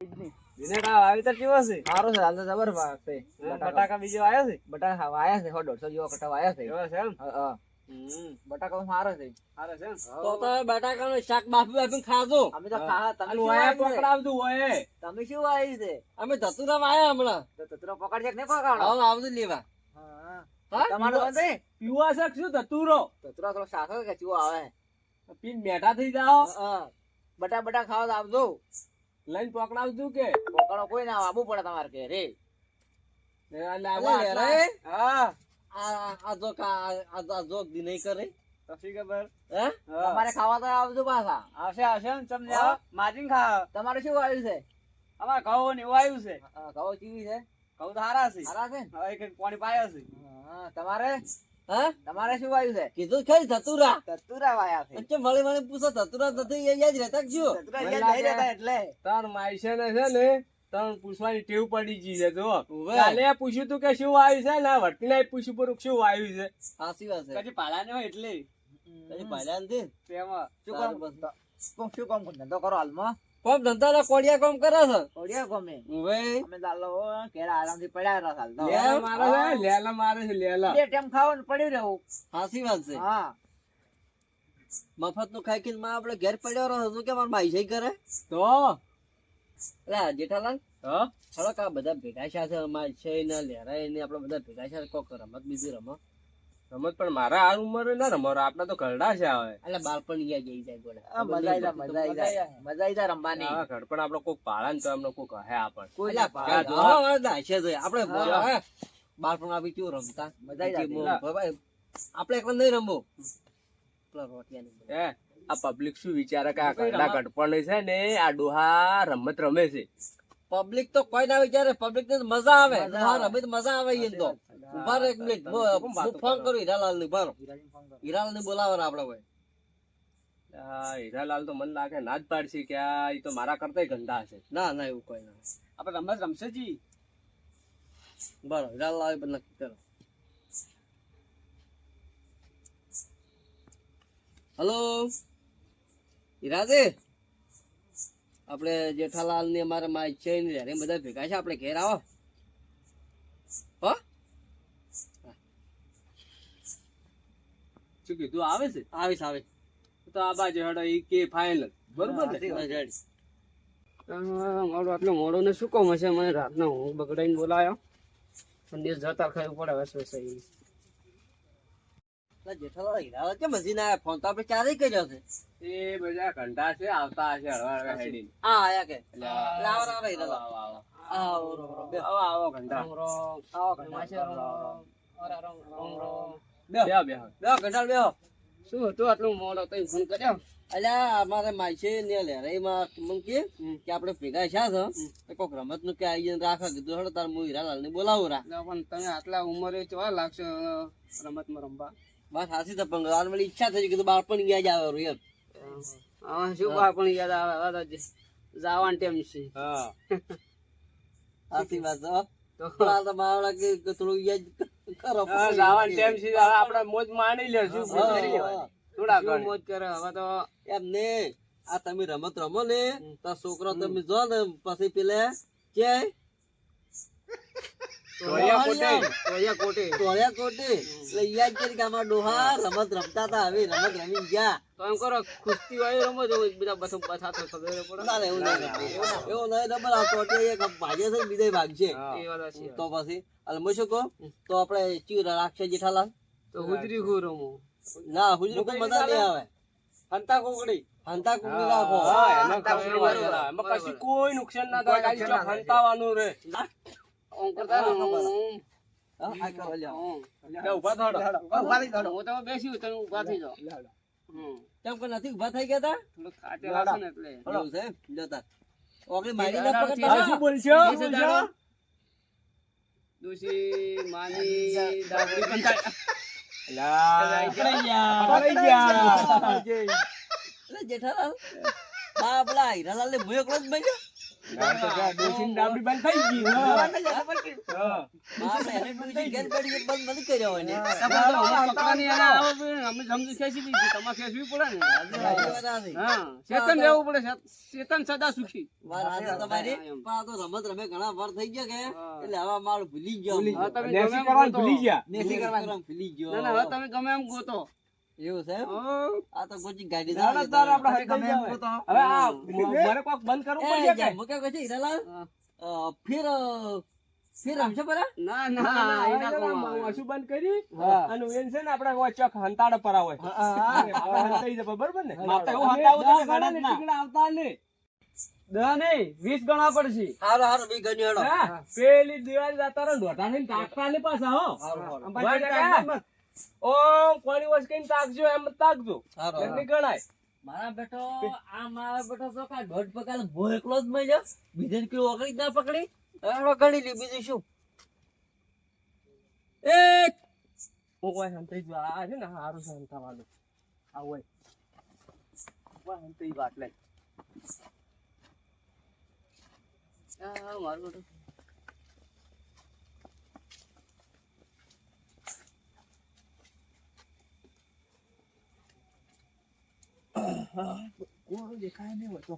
વાવેતર કેવો છે? સારું છે હાલ તો જબર છે. બટાકા. બીજો આવ્યો છે? બટાકા વાયા છે દોઢસો જેવો કટા વાયા છે. એવો છે એમ? હા, હા. હમ. બટાકા સારો છે. સારો છે તો તમે બટાકાનું શાક બાફી બાફીને ખાજો. અમે તો ખા તમે વાયા પકડાવતું હોય તમે શું વાવ્યું છે? અમે ધતુરા વાયા હમણાં. ધતુરા તતરો પકડજે કે નહીં પકડો હવે આવતું લેવા? તમારો પીવા છે? કે શું ધતુરો? ધતુરા થોડો શાક કે ચૂવો આવે? પીન બેઠા થઈ જાઓ. બટા બટા ખાવા તો આપજો લઈને પકડાવજો કે. પકડો કોઈ ના આવું પડે તમારે કે રે એટલે અલે આવા રે, આટલા- હા. આ આ જો કા આ આ જો દી નહીં કરે. તો શી ખબર? હે? હા. તમારે ખાવા આવજો પાછા. આવશે આવશે ને તમને આવો. માજીને તમારે શું વાવ્યું છે? અમારે ઘઉં ને એવું આવ્યું છે. ઘઉં ચીવી છે? ઘઉં તો હારા છે. સારા છે હવે એક એક પાણી પાયા છે. હા, તમારે? હા? તમારે શું વાયુ છે? કીધું ખરી ધતુરા. ધતુરા વાયા છે. વચ્ચે મળી મળી પૂછો ધતુરા નથી અહીંયા જ રહેતા લાગે- રહેતા એટલે. તાર માઈશે ને છે ને તણ પૂછવાની ટેવ પડી ગઈ છે જો. કાલે પૂછ્યું તું કે શું વાયુ છે? ને વર્તી ને પૂછ્યું પૂરું શું વાયુ છે? સાચી વાત છે. પછી પાલા ને હોય એટલે. પછી ભાલ્યા નથી? તેમાં. શું. કોમ? શું કામ? ધંધો કરો હાલમાં? કોમ ધંધાના કોડિયા કોમ કરે છે? કોડિયા કોમે. હવે અમે દાલો કેળા આરામથી પડ્યા રહ્યા હાલ તો. લેલા મારે છે લેલા મારે છે લેલા. બે ટાઈમ ખાવાનું પડ્યું રહેવું. હાસી વાત છે. હા. મફતનું ખાઈ ખાઈને માં આપડે ઘેર પડ્યો રહો તું કે મારા ભાઈ છે કરે તો? આ જેઠાલાલ? હા થોડોક આ બધા ભેગા છે અમાર છે ને લેરાય ને આપડે બધા ભેગા છે કોક રમત બીજી રમો રમત પણ મારા આ ઉંમરે ના રમો આપડે તો ઘરડા છે હવે. એટલે બાળપણ ગયા જઈ જાય ગોળે મજા આવી મજા આવી જાય મજા આવી જાય રમવાની. હા ઘર પણ આપડે કોક પાળા ને તો એમને કોક કહે આપણ. કોઈ દાશે આપડે બાળપણ આવી કેવું રમતા? મજા આવી જાય. આપડે એક નહીં રમવું. રોટિયા હે આ પબ્લિક શું વિચારે કે આ ઘરડા ઘટપણ છે ને આ ડોહા રમત રમે છે. પબ્લિક તો કોઈ ના વિચારે પબ્લિક ને મજા આવે. હા આવે. રમે તો મજા આવે તો. ઊભા એક મિનિટ હું ફોન કરું. હીરાલાલ ને ઊભા. હીરાલાલ ને બોલાવો આપડે ભાઈ હીરાલાલ તો મને લાગે ના જ પાડશે કે આ એ તો મારા કરતા ગંદા છે. ના ના એવું કોઈ ના. આપડે રમત રમશે જી બરો હીરાલાલ પણ નક્કી કરો. હલો? હીરાજી? આપણે જેઠાલાલ ને અમારે માય છે બધા ભેગા છે આપણે ઘેર આવો હો શું કીધું આવે છે આવીશ આવે તો આ બાજુ હડો ઈ કે ફાઇનલ બરોબર ને. મારું આટલું ને શું કોમ હશે મને રાતનો હું બગડાઈને બોલાયો પણ દિવસ જતા ખાવું પડે વસ વસ એટલે જેઠાલાલ હીરાલાલ કેમ હજી ના આયા? ફોન તો આપણે ચારેય કર્યો છે એ બધા ઘંટા છે આવતા હશે હળવા હળવા હા આયા કે એટલે એટલે આવો આવો આવો આવો આવો રો, રો, બે. આવો આવો ઘંટા આવો બે બે બેહો, ઘંટાળ બેહો. શું હતું આટલું મોડો તો ફોન કર્યો? અલ્યા અમારે માયસે ને લહેરાઈમાં મને કે કે આપણે ભેગા થયા તો કોક રમતનું કે આયોજન રાખે. કીધું હેડો તાર હું હીરાલાલ ને બોલાવું રા. પણ તમે આટલા ઉંમરે કેવા લાગશે રમતમાં રમવા. બસ હાસી તો પણ આ મારી ઈચ્છા થઈ કીધું બાળપણ યાદ આવે એમ. હા શું બાળપણ પણ યાદ આવે? જવાન ટેમ છે. હા. હાસી વાત તો થોડું યાદ કરો જવાન છે આપણે મોજ માણી લેશું થોડા ઘણી. મોજ કરે? હવે તો એમ ને આ તમે રમત રમો ને તો છોકરો તમે જો ને પછી પેલે કે તો એમ કરો કુસ્તી વાળી રમો તો બધા બસો બથાતો ખબર પડે. ના, ના, એવું નહીં રમવું. એવું નહીં રમવું. આ ટોટિયા એક ભાગે છે ને બીજા ભાગશે એ વાત છે. તો પછી હું તો આપડે ચીર રાખશે જેઠાલાલ. તો હુજરી ખુ રમો? ના હુજરી કોઈ મજા નહીં આવે. હંતા કોકડી. હંતા કોકડી રાખો. હા. એમાં કશું કોઈ નુકસાન ના થાય ખાલી હંતાવાનું રે નથી ઊભા થઈ ગયા તા? થોડુંક ખાચેલા છે ને એટલે. એવું છે લ્યો તાર. ઓગળી મારી ના પકડતા શું બોલશો? બોલશો? દાડો. માની, દાદી પણ થાય. પકડાઈ ગયા. જેઠાલાલ બાપલા આપડા હીરાલાલ ને ભૂયો જ બન્યો ડાબડી બંધ થઈ ગઈ હા. હા. મારે હેરે ડોશી ઘેર બેઠી બંધ નથી કર્યો હોય ને. તમારે તો હવે પકવાની એને આવો પડે ને, અમે સમજી ખેંચી દીધી તમારે ખેંચવી પડે ને. સાચી વાત આ છે. હા ચેતન રહેવું પડે ચેતન સદા સુખી. તમારી. પણ આ તો રમત રમે ઘણા વાર થઈ ગયા કે એટલે હવે મારું ભૂલી ગયો. ભૂલી ગયા. ભૂલી ગયો. ના ના હવે તમે ગમે એમ ગોતો. એવું છે? આ તો કોઈ ગાડી ના, ના, તાર આપણે ના હરખાઈ હવે આ મને કોક બંધ કરવું પડશે કે? હું કેવું હીરાલાલ. ફિર ફિર રમશો પરા ના ના, ના ના, એ હવે ના જરા કહું. વાસુ બંધ કરી? અને એમ છે ને આપણે કોઈ ચોક હંતાડો પર હંતાઈ બરોબર ને? હંતાવું તો ગણે ના. ટીકડા આવતા ને દહ નહીં વીસ ગણા પડશે. હારો હારો બી ગણી હેડો. હા, પેલી દિવાળી જતા રહો ને દોઢા થઈને પાછા હો ઓમ કોણી વસ કઈને તાકજો એમ તાકજો એટલે ગણાય. મારા બેટો આ મારા બેટો તો કા દોઢ પકાલ ભો એકલો જ મળ્યો બીજે કે ઓગળી ના પકડી. હેડો ગણી લી બીજું શું? એક. ઓ કોઈ હંતાઈ જો આ છે ને હારું છે હંતાવાનું આ હોય. કોઈ હંતાઈ વાત આ મારું બેટું. કોઈ દેખાય નહીં હોતો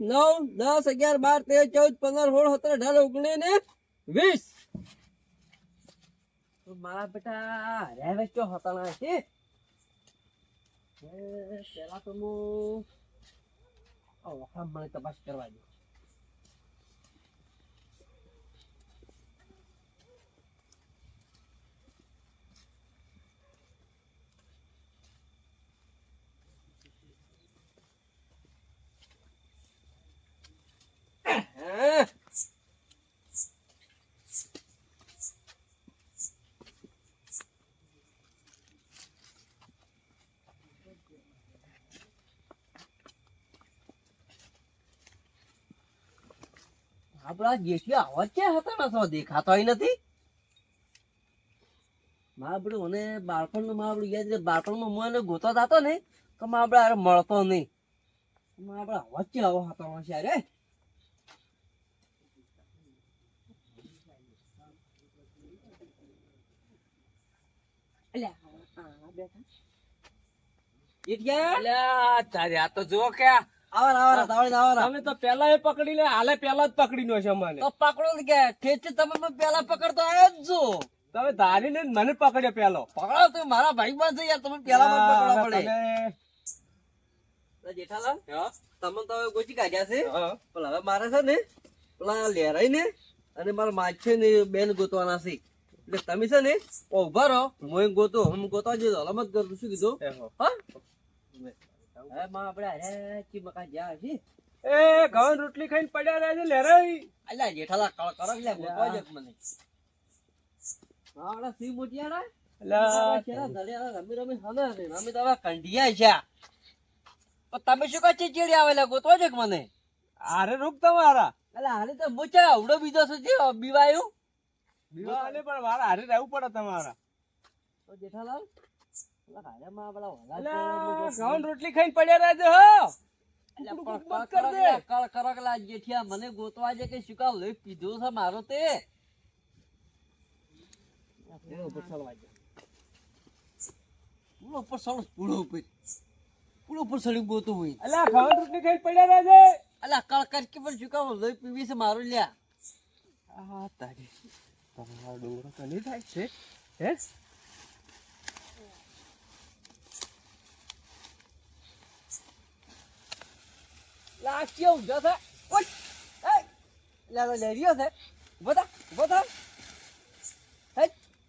નવ દસ અગિયાર બાર તેર ચૌદ પંદર સોળ સત્તર અઢાર ઓગણીસ ને વીસ તો મારા બેટા રહેવે ચો હતાણા છે પેલા તો હું આ વખાણ મને તપાસ કરવા દો હે. આપડા જેટલી અવાજ ક્યાં હતા ને તો દેખાતો નથી મારા બધું મને બાળપણનું મારા બધું યાદ બાળપણમાં હું એને ગોતો થતો ને તો મારા મળતો નહીં આપણે ક્યાં આવો હતો રે જેઠિયા અલ્યા તારે આ તો જો કે આ- આવાર આવાર તાવડી આવાર તમે તો પેલા એ પકડી લે હાલે પેલા જ પકડી નો છે મને પકડો કે ખેંચી તમે પેલા પકડતો આવ્યો જ છો. તમે ધારી ને મને પકડ્યો પેલો પકડો તમે મારા ભાઈ માં યાર તમે પેલા મને પકડવા પડે. તમે- તો જેઠાલાલ તમે તો હવે ગોચી કાઢ્યા છે. હા. પણ હવે મારે છે ને પેલા લેરાઈ ને અને મારા માછે ને બેન ગોતવાના છે. એટલે તમે છે ને ઊભા રહો. હું ગોતો હું ગોતવા જઈ અલમત કરું શું કીધું. હા. આપણે અરે ચી મકા જ્યાં છે એ ઘઉં રોટલી ખાઈને પડ્યા રહે છે લેરાઈ. અલ્યા જેઠાલા કળ કરો એટલે ગોતો જ મને. હા સી મોટિયા અલ્યા, રમી રમી હને રમી તો કંઢિયા છે. તમે શું કહો ચીચીડી આવેલા ગોતો જ મને? અરે રૂક તમારા. એટલે હાલે તો મોચા આવડો બીજો સુધી બીવાયું. પણ મારા હારે રહેવું પડે તમારા. તો જેઠાલાલ પેલા હારેમાં ઘઉં રોટલી ખાઈને પડ્યા રહેજો હો. કરકલા જેઠિયા મને ગોતવા કે છે મારો તે. ઉપર સળો પૂળો ઉપર. પૂળો ઉપર સળી ગોતું હોય. અલા ઘઉં રોટલી ખાઈને પડ્યા રહે અલા કળ કરકી પણ શું કામ? પીવી છે મારો લ્યા. આ તારી. ડુંગરો તો નહીં થાય છે હે લા કેવું ઊંધો છે ઓય એ લા લા લેરિયો છે થા ઊભો થા હે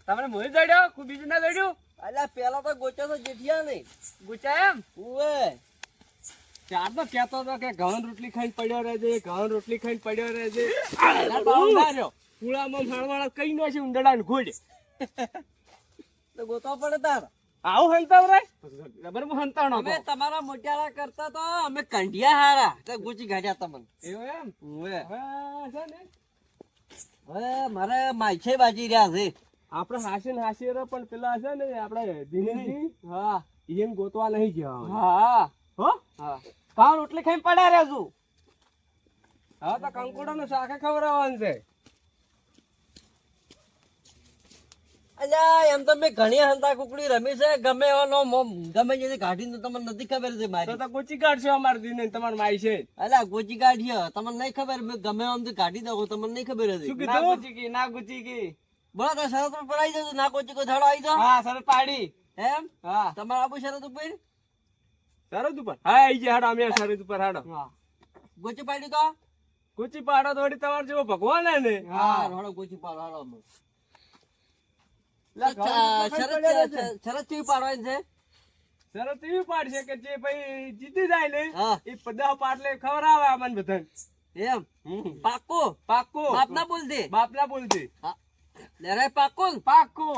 તમને મોહી દડ્યો કોઈ બીજું ના દડ્યું અલા પેલા તો ગોચો તો જેઠિયા નહીં ગુચા એમ ઉવે ચાર તો કહેતો હતો કે ઘઉં રોટલી ખાઈને પડ્યો રહે છે ઘઉં રોટલી ખાઈને પડ્યો રહે છે આ બાવડા માણવાળા કઈ નો છે ઉંદરડા ને ઘોડે તો ગોતવા પડે તાર. આવું હંતાવ રે. રબરમાં હંતાવણો અમે તમારા મોટાળા કરતા તો અમે કંઢિયા હારા. તો ગોચી ગાડ્યા તમને. એવું એમ? હવે છે ને. હવે મારે માઈછે બાજી રહ્યા છે. આપણે હાસી ને હાસી રે પણ પેલા છે ને આપણે દિનેશજી હા. એમ ગોતવા નહીં ગયા હા. હો? હા. ભાવ રોટલી ખાઈ પડ્યા રહ્યા છું હા તો કંકોડો નું શાકે ખવડાવવાનું છે. અલ્યા એમ તો મેં ઘણી હંતા કુકડી રમી છે. ગમે એવાનો ગમે તે કાઢીને તમને નથી ખબર છે મારી. તો ગોચી કાઢશો અમારે દીને તમારે માઈ છે. અલ્યા ગોચી કાઢી તમને નહીં ખબર મેં ગમે એમ તો કાઢી દઉં તમને નહીં ખબર હતી. ના કીધું? ગુચી ગઈ ના ગુચી ગઈ બોલો તો શરત ઉપર આવી જજો ના ગોચી કોઈ ધાડો આવી જાઓ. હા સર પાડી એમ? હા. તમારા આબુ શરત ઉપર? ઉપર? હા હાડો અમે ઉપર હાડો. હા. ગોચી પાડી તો ગોચી પાડો તો વળી તમારે જેવો ભગવાન હે ને? હા. હાડો ગોચી પાડો હાડો શરત પડ્યા છે. શરત કેવી પાડવાની છે? શરત એવી પાડશે કે જે ભાઈ જીતી જાય ને એ બધા પાટલે ખવડાવે અમને બધાને. એમ? પાક્કો? પાક્કો. બાપ બોલતી બાપ બોલતી લેરાય પાક્કો ને?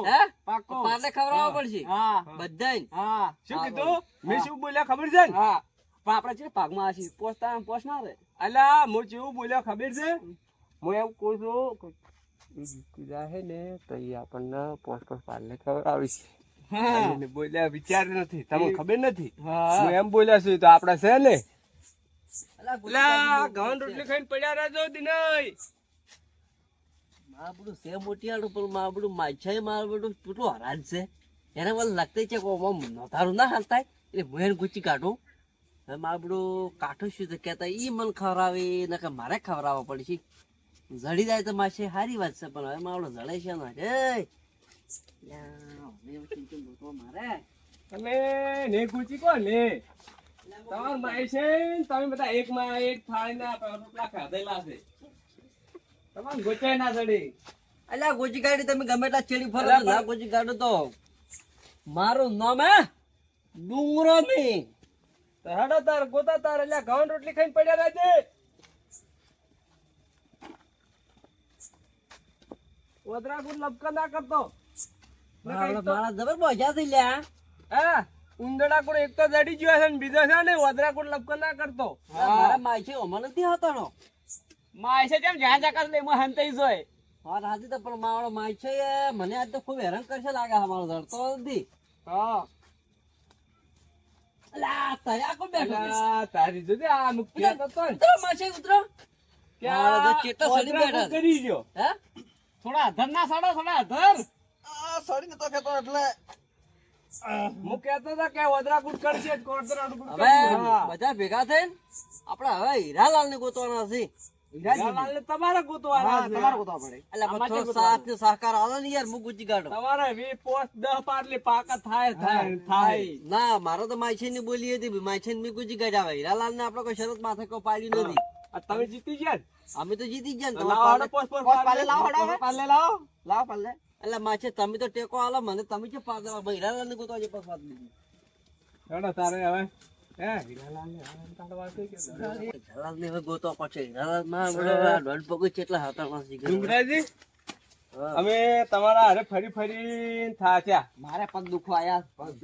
હે? પાક્કો. પાટલે ખવડાવવા પડશે. હા. બધા હા. શું કીધું? મેં શું બોલ્યા ખબર છે હા. પણ છે ભાગમાં આશી. પોસતા પોસ્ટ ના રે અલા હું જેવું બોલ્યા ખબર છે? હું એમ કહું છું એ જીતી જાય ને તો એ આપણને પોસ્ટ પોસ્ટ પાર્લે આવી છે. બોલ્યા વિચાર નથી. તમને ખબર નથી? હું. એમ બોલ્યા છું તો આપડા છે ને? ઘઉં રોટલી ખાઈને પડ્યા રહેજો દિનય મારું છે મોટિયાળું પણ માછાઈ મારું બધું કેટલું હરાજ છે. એને મને લાગતું છે કે ઓમ નોધારું ના હાલતા એટલે હું એને ગુચી કાઢું. બધું કાઠું શું કહેતા ઈ મને ખવડાવે ને કે મારે ખવડાવવા પડશે. જડી જાય તો માછે સારી વાત છે પણ હવે મારો જડે છે ને રે તમે ને ગુચી કો ને તમાર માય છે ને તમે બધા એક માં એક થાળી ના રોટલા ખાધેલા છે. તમાર ગોચે ના જડી. અલ્યા ગોચી ગાડી તમે ગમે એટલા ચેડી ફરો ના ગોચી ગાડો તો મારું નામ હે ડુંગરો ની તો હેડો તાર ગોતા તાર એટલે ઘઉં રોટલી ખાઈને પડ્યા રહેજે ઓદરા ગુડ લપકા ના કરતો. મારા કંઈક તો- મારા જબર બોજા થઈ લ્યા. હા? ઉંદરડા કોણ એક તો જડી ગયો છે ને બીજો છે ને ઓદરા કોણ લપકા ના કરતો. મારા માય ઓમાં નથી હતાનો માય કેમ જ્યાં જ્યાં કરે એમાં હંતાઈ જોય વાત હાથી તો પણ મારો માય મને આજ તો ખૂબ હેરાન કરશે લાગે અમારો ધરતો નથી. હા. અલા તયા કો બેઠો અલા, તારી જોજે આ મુખ્ય તો તો ને. ઉતરો માછે ઉતરો. કે મારો તો આ ચેટલો સડી બેઠા કરી ગયો. હે? થોડા અધર ના સડો થોડા અધર હું કેતો હતો કે કુટ કરશે જ, ઓદરા કુટ હવે બધા ભેગા થઈને આપણે હવે હીરાલાલ ને ગોતવાના છે. હીરાલાલને તમારે ગોતવાના છે. એટલે પણ સાથ ને સહકાર આલો ને યાર હું ગુચી કાઢો તમારે વી પોસ્ટ દહ પાટલી પાકા થાય થાય થાય. ના મારો તો માછી ની બોલી હતી માયછે ને ગુજી કાઢ્યા હવે હીરાલાલ ને આપણે કોઈ શરત માથે કોઈ પાડી નથી. તમે જીતી ગયા અમે તો જીતી ગયા લાવો તમારે હાડો પોસ્ટ પોસ્ટ પાડલે લાવો પાલે લાવો. લાવો પાલે એટલે માછે તમે તો ટેકો આલો મને તમે ને જે પાસ વાત હેડો તારે હવે. હે હીરાલાલને હવે કાઢવા છે કે હીરાલાલ ને હવે ગોતવા પડશે. હીરાલાલમાં બધા પગ કેટલા હતા માસી ડુંગરાજી અમે તમારા હારે ફરી ફરી થાચ્યા મારે પગ દુખવા આયા.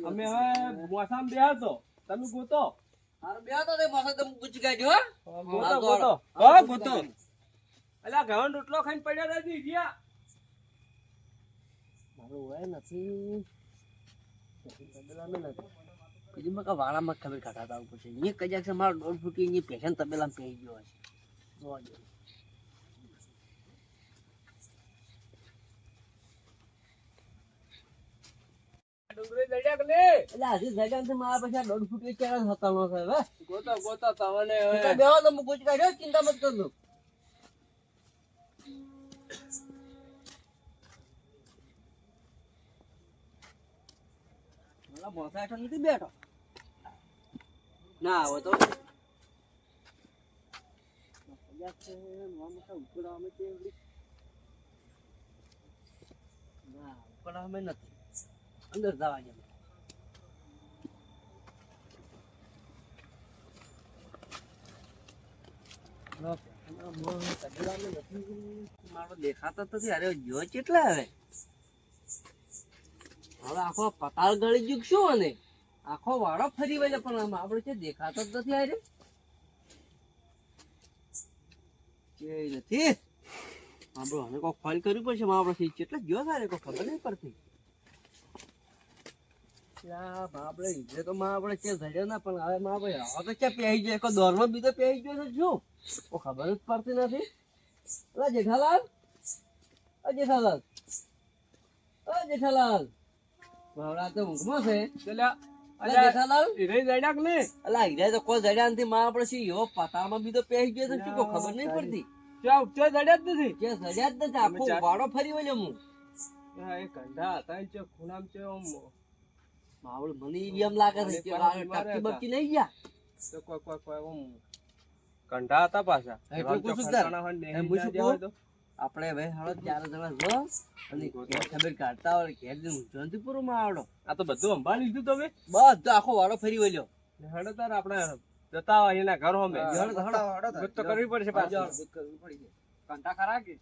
અમે હવે મોસામ બેહા તો તમે ગોતો. હારું બે તે માથે હો? ગોતો ગોતો હા, ગોતો. ગોતો ઘઉં રોટલો ખાઈને પડ્યા રહેજી ગયા મારું હોય નથી. બીજું વાળામાં ખબર કાઢાતા આવું પડશે અહીંયા કજાક છે મારો દોઢ ફૂટી અહીંયા પેશન તબેલામાં પહેરી ગયો હશે જોવા દે. ડુંગળી દડિયા કે લે એટલે હજી જગ્યાથી મારા પછી આ દોઢ ફૂટી ચાર હતા નો છે હવે ગોતો ગોતો તમને તો હવે બેહો તો હું ગુચી કાઢ્યો ચિંતા મત કરજો મોસા હેઠળ નથી બેઠો? ના આવે તો ઉકળાવામાં નથી. અંદર જવા દે. મારો નથી, અરે જો કેટલા હવે આખો પતાળ ગળી શું અને આખો વાળો ફરી વળે પણ આપણે છે, દેખાતો જ નથી અરે કે નથી. આપણું હવે કોઈ કરવી પડશે આપણે કેટલા ગયો સારે કોઈ ખબર નહીં પડતી. યા બાપડે ઈજે તો માં આપણે ચે ધડ્યો ના પણ હવે માં આપણે હવે તો ક્યાં પહેરી ગયો? કોઈ દોરમાં બીજો પહેરી ગયો છે શું ઓ ખબર જ પડતી નથી. અલા જેઠાલાલ. અ જેઠાલાલ. અ જેઠાલાલ. બાવડા તો ઊંઘમાં છે. પેલા અલા જેઠાલાલ. તો કોઈ જડ્યા નથી. માં આપણે શું એવો પતામાં બીજો પહેરી ગયો છે શું ખબર નહીં પડતી? ત્યાં જડ્યા જ નથી. કે જડ્યા જ નથી? આખો વાડો ફરી વળ્યો હું. હા, એ કંઢા હતા એ છે ખૂણામ છે આમ માવળ મને ઈ એમ લાગે છે કે વાળ ટપકી બપકી નહીં ગયા? તો કોઈ કોઈ કોઈ ઓમ કંઠા હતા પાછા. પૂછું પૂછું. આપણે હવે હાલો ચાર જણા જો અને ખબર કાઢતા હોય ઘેર જઈને ઊંઝોનથી પૂરો માં આવડો. આ તો બધું સંભાળી લીધું તમે? બધો આખો વાડો ફરી વળ્યો. હેડો તાર આપણે જતા હોય એના ઘર હોમે. હેડો તો કરવી પડશે તો કરવી પડશે પાછું કંટા ખરા કે?